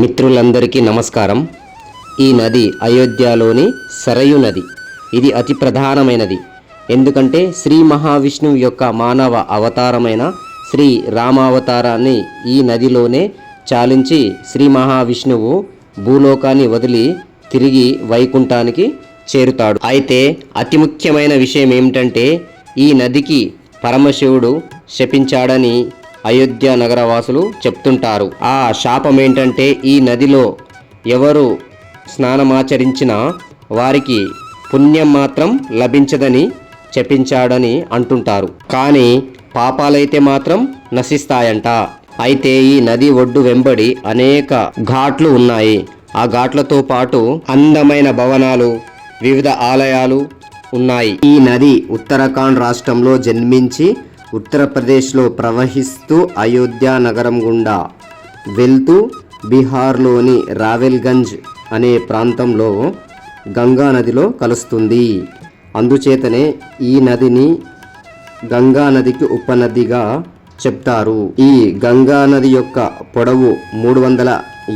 మిత్రులందరికీ నమస్కారం. ఈ నది అయోధ్యలోని సరయు నది. ఇది అతి ప్రధానమైనది. ఎందుకంటే శ్రీ మహావిష్ణువు యొక్క మానవ అవతారమైన శ్రీ రామావతారాన్ని ఈ నదిలోనే చాలించి శ్రీ మహావిష్ణువు భూలోకాన్ని వదిలి తిరిగి వైకుంఠానికి చేరుతాడు. అయితే అతి ముఖ్యమైన విషయం ఏమిటంటే ఈ నదికి పరమశివుడు శపించాడని అయోధ్య నగరవాసులు చెప్తుంటారు. ఆ శాపం ఏంటంటే ఈ నదిలో ఎవరు స్నానమాచరించినా వారికి పుణ్యం మాత్రం లభించదని చెప్పించాడని అంటుంటారు. కానీ పాపాలైతే మాత్రం నశిస్తాయంట. అయితే ఈ నది ఒడ్డు వెంబడి అనేక ఘాట్లు ఉన్నాయి. ఆ ఘాట్లతో పాటు అందమైన భవనాలు వివిధ ఆలయాలు ఉన్నాయి. ఈ నది ఉత్తరాఖండ్ రాష్ట్రంలో జన్మించి ఉత్తరప్రదేశ్లో ప్రవహిస్తూ అయోధ్య నగరం గుండా వెళ్తూ బీహార్లోని రావెల్గంజ్ అనే ప్రాంతంలో గంగా నదిలో కలుస్తుంది. అందుచేతనే ఈ నదిని గంగా నదికి ఉపనదిగా చెప్తారు. ఈ గంగా నది యొక్క పొడవు మూడు వందల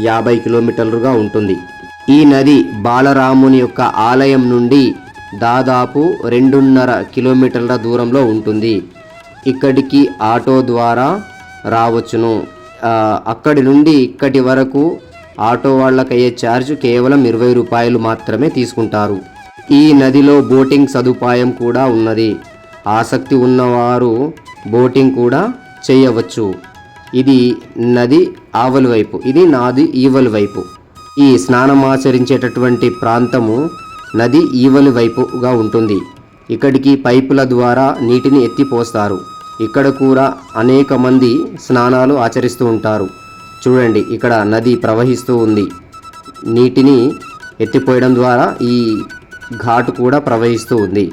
యాభై కిలోమీటర్లుగా ఉంటుంది. ఈ నది బాలరాముని యొక్క ఆలయం నుండి దాదాపు రెండున్నర కిలోమీటర్ల దూరంలో ఉంటుంది. ఇక్కడికి ఆటో ద్వారా రావచ్చును. అక్కడి నుండి ఇక్కడి వరకు ఆటో వాళ్ళకి అయ్యే ఛార్జ్ కేవలం ఇరవై రూపాయలు మాత్రమే తీసుకుంటారు. ఈ నదిలో బోటింగ్ సదుపాయం కూడా ఉన్నది. ఆసక్తి ఉన్నవారు బోటింగ్ కూడా చేయవచ్చు. ఇది నది ఆవలి వైపు ఇది నాది ఈవలి వైపు. ఈ స్నానం ఆచరించేటటువంటి ప్రాంతము నది ఈవలి వైపుగా ఉంటుంది. ఇక్కడికి పైపుల ద్వారా నీటిని ఎత్తిపోస్తారు. ఇక్కడ కూడా అనేక మంది స్నానాలు ఆచరిస్తూ ఉంటారు. చూడండి ఇక్కడ నది ప్రవహిస్తూ ఉంది. నీటిని ఎత్తిపోయడం ద్వారా ఈ ఘాటు కూడా ప్రవహిస్తూ ఉంది.